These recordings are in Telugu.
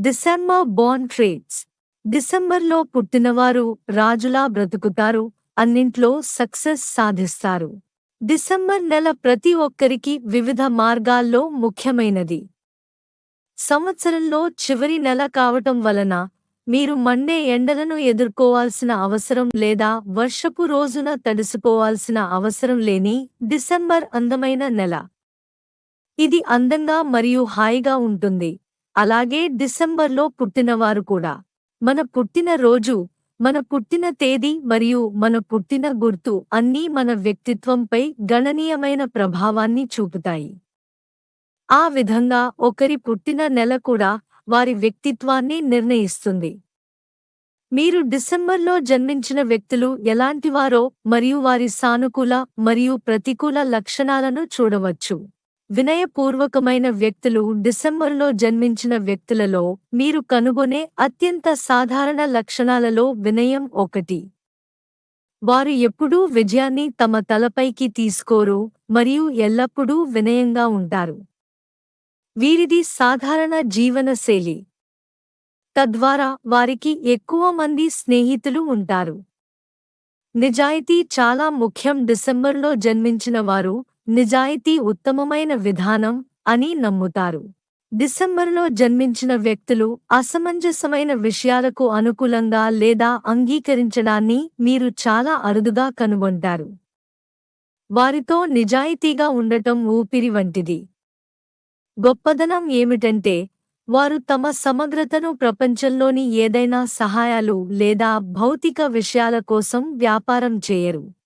డిసెంబర్ బోర్న్ ట్రేట్స్ డిసెంబర్లో పుట్టినవారు రాజులా బ్రతుకుతారు అన్నింట్లో సక్సెస్ సాధిస్తారు. డిసెంబర్ నెల ప్రతి ఒక్కరికి వివిధ మార్గాల్లో ముఖ్యమైనది. సంవత్సరంలో చివరి నెల కావటం వలన మీరు మండే ఎండలను ఎదుర్కోవాల్సిన అవసరం లేదా వర్షపు రోజున తడిసిపోవాల్సిన అవసరం లేని డిసెంబర్ అందమైన నెల. ఇది అందంగా మరియు హాయిగా ఉంటుంది. అలాగే డిసెంబర్లో పుట్టినవారు కూడా. మన పుట్టిన రోజు మన పుట్టిన తేదీ మరియు మన పుట్టిన గుర్తు అన్నీ మన వ్యక్తిత్వంపై గణనీయమైన ప్రభావాన్ని చూపుతాయి. ఆ విధంగా ఒకరి పుట్టిన నెల కూడా వారి వ్యక్తిత్వాన్ని నిర్ణయిస్తుంది. మీరు డిసెంబర్లో జన్మించిన వ్యక్తులు ఎలాంటివారో మరియు వారి సానుకూల మరియు ప్రతికూల లక్షణాలను చూడవచ్చు. వినయపూర్వకమైన వ్యక్తులు డిసెంబర్లో జన్మించిన వ్యక్తులలో మీరు కనుగొనే అత్యంత సాధారణ లక్షణాలలో వినయం ఒకటి. వారు ఎప్పుడూ విజయాన్ని తమ తలపైకి తీసుకోరు మరియు ఎల్లప్పుడూ వినయంగా ఉంటారు. వీరిది సాధారణ జీవనశైలి తద్వారా వారికి ఎక్కువ మంది స్నేహితులు ఉంటారు. నిజాయితీ చాలా ముఖ్యం డిసెంబర్లో జన్మించిన వారు నిజాయితీ ఉత్తమమైన విధానం అని నమ్ముతారు. డిసెంబర్లో జన్మించిన వ్యక్తులు అసమంజసమైన విషయాలకు అనుకూలంగా లేదా అంగీకరించడాన్ని మీరు చాలా అరుదుగా కనుగొంటారు. వారితో నిజాయితీగా ఉండటం ఊపిరి వంటిది. గొప్పదనం ఏమిటంటే వారు తమ సమగ్రతను ప్రపంచంలోని ఏదైనా సహాయాలు లేదా భౌతిక విషయాల కోసం వ్యాపారం చేయరు.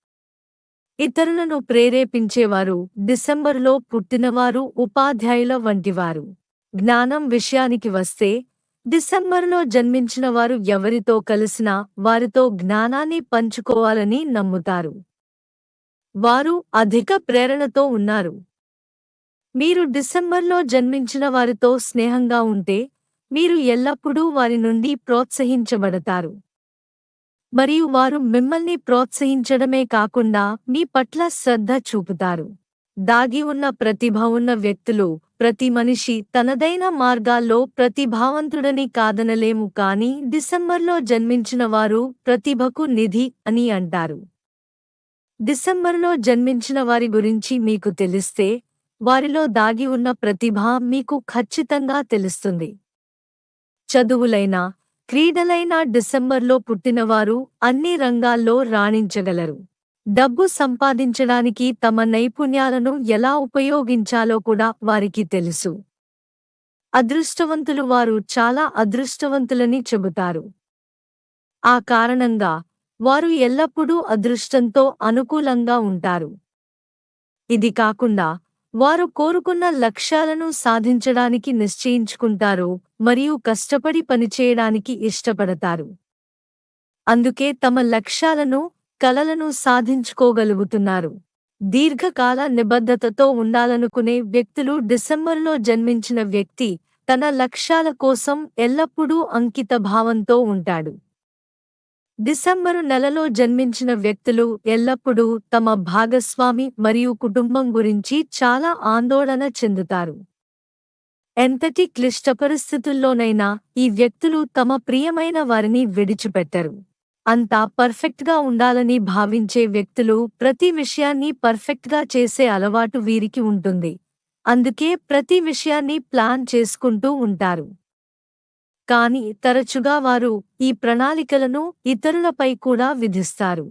ఇతరులను ప్రేరేపించేవారు డిసెంబర్లో పుట్టినవారు ఉపాధ్యాయుల వంటివారు. జ్ఞానం విషయానికి వస్తే డిసెంబర్లో జన్మించిన వారు ఎవరితో కలిసినా వారితో జ్ఞానాన్ని పంచుకోవాలని నమ్ముతారు. వారు అధిక ప్రేరణతో ఉన్నారు. మీరు డిసెంబర్లో జన్మించిన వారితో స్నేహంగా ఉంటే మీరు ఎల్లప్పుడూ వారి నుండి ప్రోత్సహించబడతారు. మరియు వారు మిమ్మల్ని ప్రోత్సహించడమే కాకుండా మీ పట్ల శ్రద్ధ చూపుతారు. దాగి ఉన్న ప్రతిభ ఉన్న వ్యక్తులు ప్రతి మనిషి తనదైన మార్గాల్లో ప్రతిభావంతుడని కాదనలేము కాని డిసెంబర్లో జన్మించిన వారు ప్రతిభకు నిధి అని అంటారు. డిసెంబర్లో జన్మించిన వారి గురించి మీకు తెలిస్తే వారిలో దాగి ఉన్న ప్రతిభ మీకు ఖచ్చితంగా తెలుస్తుంది. చదువులైనా క్రీడలైన డిసెంబర్లో పుట్టినవారు అన్ని రంగాల్లో రాణించగలరు. డబ్బు సంపాదించడానికి తమ నైపుణ్యాలను ఎలా ఉపయోగించాలో కూడా వారికి తెలుసు. అదృష్టవంతులు వారు చాలా అదృష్టవంతులని చెబుతారు. ఆ కారణంగా వారు ఎల్లప్పుడూ అదృష్టంతో అనుకూలంగా ఉంటారు. ఇది కాకుండా వారు కోరుకున్న లక్ష్యాలను సాధించడానికి నిశ్చయించుకుంటారు మరియు కష్టపడి పనిచేయడానికి ఇష్టపడతారు. అందుకే తమ లక్ష్యాలను కలలను సాధించుకోగలుగుతున్నారు. దీర్ఘకాల నిబద్ధతతో ఉండాలనుకునే వ్యక్తులు డిసెంబర్లో జన్మించిన వ్యక్తి తన లక్ష్యాల కోసం ఎల్లప్పుడూ అంకిత భావంతో ఉంటాడు. డిసెంబరు నెలలో జన్మించిన వ్యక్తులు ఎల్లప్పుడూ తమ భాగస్వామి మరియు కుటుంబం గురించి చాలా ఆందోళన చెందుతారు. ఎంతటి క్లిష్ట పరిస్థితుల్లోనైనా ఈ వ్యక్తులు తమ ప్రియమైన వారిని విడిచిపెట్టరు. అంతా పర్ఫెక్ట్గా ఉండాలని భావించే వ్యక్తులు ప్రతి విషయాన్ని పర్ఫెక్ట్గా చేసే అలవాటు వీరికి ఉంటుంది. అందుకే ప్రతి విషయాన్ని ప్లాన్ చేసుకుంటూ ఉంటారు. కాని తరచుగా వారు ఈ ప్రణాళికలను ఇతరులపై కూడా విధిస్తారు.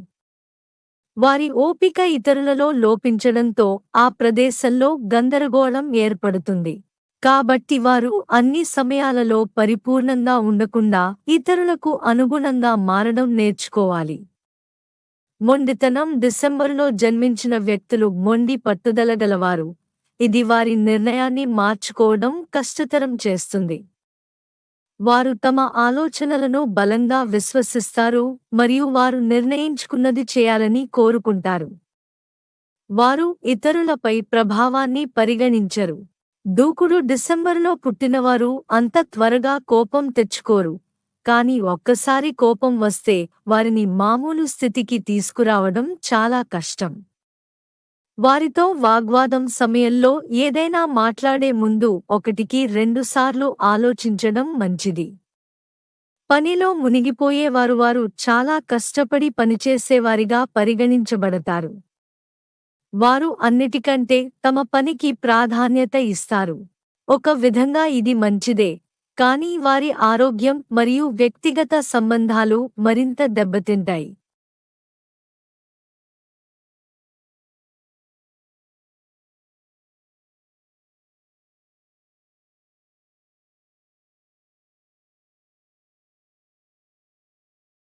వారి ఓపిక ఇతరులలో లోపించడంతో ఆ ప్రదేశంలో గందరగోళం ఏర్పడుతుంది. కాబట్టి వారు అన్ని సమయాలలో పరిపూర్ణంగా ఉండకుండా ఇతరులకు అనుగుణంగా మారడం నేర్చుకోవాలి. మొండితనం డిసెంబరులో జన్మించిన వ్యక్తులు మొండి పట్టుదల గలవారు. ఇది వారి నిర్ణయాన్ని మార్చుకోవడం కష్టతరం చేస్తుంది. వారు తమ ఆలోచనలను బలంగా విశ్వసిస్తారు మరియు వారు నిర్ణయించుకున్నది చేయాలని కోరుకుంటారు. వారు ఇతరులపై ప్రభావాన్ని పరిగణించరు. దూకుడు డిసెంబరులో పుట్టినవారు అంత త్వరగా కోపం తెచ్చుకోరు. కాని ఒక్కసారి కోపం వస్తే వారిని మామూలు స్థితికి తీసుకురావడం చాలా కష్టం. వారితో వాగ్వాదం సమయంలో ఏదైనా మాట్లాడే ముందు ఒకటికి రెండుసార్లు ఆలోచించడం మంచిది. పనిలో మునిగిపోయేవారు వారు చాలా కష్టపడి పనిచేసేవారిగా పరిగణించబడతారు. వారు అన్నిటికంటే తమ పనికి ప్రాధాన్యత ఇస్తారు. ఒక విధంగా ఇది మంచిదే కానీ వారి ఆరోగ్యం మరియు వ్యక్తిగత సంబంధాలు మరింత దెబ్బతింటాయి.